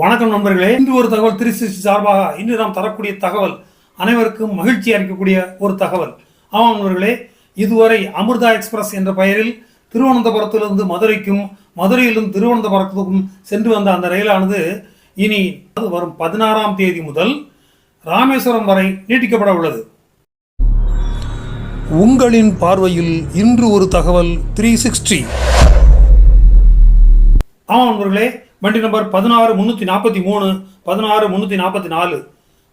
வணக்கம் நண்பர்களே. இன்று ஒரு தகவல் திருச்சி சார்பாக இன்று நாம் தரக்கூடிய தகவல் அனைவருக்கும் மகிழ்ச்சி அளிக்கக்கூடிய ஒரு தகவல். ஆமாம் நண்பர்களே இதுவரை அமிர்தா எக்ஸ்பிரஸ் என்ற பெயரில் திருவனந்தபுரத்திலிருந்து மதுரைக்கும் மதுரையிலிருந்து திருவனந்தபுரத்துக்கும் சென்று வந்த அந்த ரயிலானது இனி வரும் பதினாறாம் தேதி முதல் ராமேஸ்வரம் வரை நீட்டிக்கப்பட உள்ளது. உங்களின் பார்வையில் இன்று ஒரு தகவல் த்ரீ சிக்ஸ்டி. ஆமாம் நண்பர்களே வண்டி நம்பர் பதினாறு முந்நூற்றி நாற்பத்தி மூணு பதினாறு முந்நூற்றி நாற்பத்தி நாலு.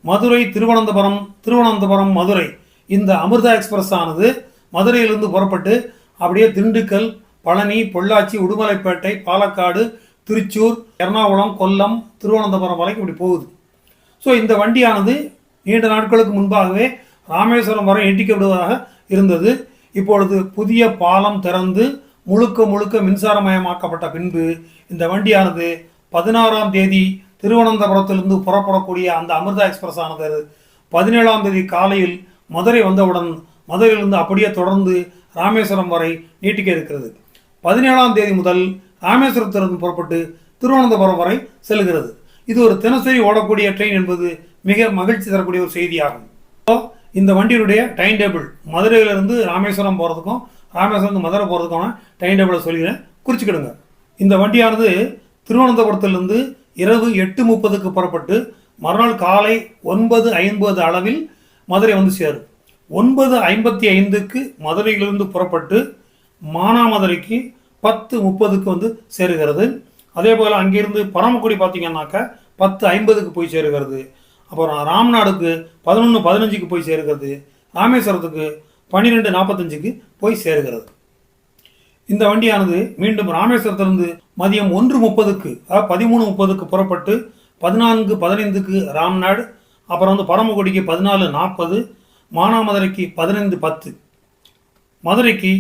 மதுரை திருவனந்தபுரம் திருவனந்தபுரம் மதுரை. இந்த அமிர்தா எக்ஸ்பிரஸ் ஆனது மதுரையிலிருந்து புறப்பட்டு அப்படியே திண்டுக்கல் பழனி பொள்ளாச்சி உடுமலைப்பேட்டை பாலக்காடு திருச்சூர் எர்ணாகுளம் கொல்லம் திருவனந்தபுரம் வரைக்கும் இப்படி போகுது. ஸோ இந்த வண்டியானது நீண்ட நாட்களுக்கு முன்பாகவே ராமேஸ்வரம் வரை நீட்டிக்கப்படுவதாக இருந்தது. இப்பொழுது புதிய பாலம் திறந்து முழுக்க முழுக்க மின்சாரமயமாக்கப்பட்ட பின்பு இந்த வண்டியானது பதினாறாம் தேதி திருவனந்தபுரத்திலிருந்து புறப்படக்கூடிய அந்த அமிர்தா எக்ஸ்பிரஸ் ஆனது பதினேழாம் தேதி காலையில் மதுரை வந்தவுடன் மதுரையிலிருந்து அப்படியே தொடர்ந்து ராமேஸ்வரம் வரை நீட்டிக்க இருக்கிறது. பதினேழாம் தேதி முதல் ராமேஸ்வரத்திலிருந்து புறப்பட்டு திருவனந்தபுரம் வரை செல்கிறது. இது ஒரு தினசரி ஓடக்கூடிய ட்ரெயின் என்பது மிக மகிழ்ச்சி தரக்கூடிய ஒரு செய்தியாகும். இந்த வண்டியினுடைய டைம் டேபிள் மதுரையிலிருந்து ராமேஸ்வரம் போகிறதுக்கும் ராமேஸ்வரம் மதுரை போகிறதுக்கான டைம் டேபிளை சொல்லிடுறேன் குறிச்சிக்கிடுங்க. இந்த வண்டியானது திருவனந்தபுரத்திலிருந்து இரவு எட்டு முப்பதுக்கு புறப்பட்டு மறுநாள் காலை ஒன்பது ஐம்பது அளவில் மதுரை வந்து சேரும். ஒன்பது ஐம்பத்தி ஐந்துக்கு மதுரையிலிருந்து புறப்பட்டு மானாமதுரைக்கு பத்து முப்பதுக்கு வந்து சேருகிறது. அதே போல் அங்கிருந்து பரமக்குடி பார்த்தீங்கன்னாக்கா பத்து ஐம்பதுக்கு போய் சேருகிறது. அப்புறம் ராம்நாடுக்கு பதினொன்று பதினஞ்சுக்கு போய் சேருகிறது. ராமேஸ்வரத்துக்கு பன்னிரெண்டு நாற்பத்தஞ்சுக்கு போய் சேருகிறது. இந்த வண்டியானது மீண்டும் ராமேஸ்வரத்திலிருந்து மதியம் ஒன்று முப்பதுக்கு அதாவது பதிமூணு முப்பதுக்கு புறப்பட்டு பதினான்கு பதினைந்துக்கு ராம்நாடு அப்புறம் வந்து பரமக்குடிக்கு பதினாலு நாற்பது மானாமதுரைக்கு பதினைந்து பத்து மதுரைக்கு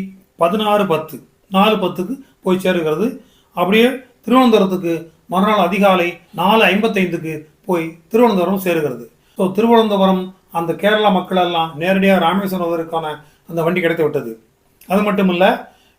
பதினாறு பத்து நாலு பத்துக்கு போய் சேருகிறது. அப்படியே திருவனந்தபுரத்துக்கு மறுநாள் அதிகாலை நாலு ஐம்பத்தைந்துக்கு போய் திருவனந்தபுரம் சேருகிறது. ஸோ திருவனந்தபுரம் அந்த கேரளா மக்கள் எல்லாம் நேரடியாக ராமேஸ்வரம் வருவதற்கான அந்த வண்டி கிடைத்து விட்டது. அது மட்டும் இல்லை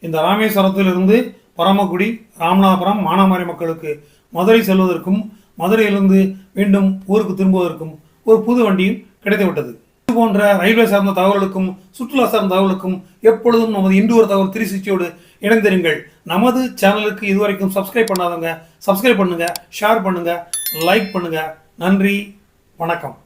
இந்த ராமேஸ்வரத்திலிருந்து பரமக்குடி ராமநாதபுரம் மானாமாரி மக்களுக்கு மதுரை செல்வதற்கும் மதுரையிலிருந்து மீண்டும் ஊருக்கு திரும்புவதற்கும் ஒரு புது வண்டியும் கிடைத்து விட்டது. இது போன்ற ரயில்வே சார்ந்த தகவலுக்கும் சுற்றுலா சார்ந்த தகவலுக்கும் எப்பொழுதும் நமது இன்று ஒரு தகவல் திருச்சியோடு இணைந்திருங்கள். நமது சேனலுக்கு இதுவரைக்கும் சப்ஸ்கிரைப் பண்ணாதவங்க சப்ஸ்கிரைப் பண்ணுங்கள் ஷேர் பண்ணுங்கள் லைக் பண்ணுங்கள் நன்றி வணக்கம்.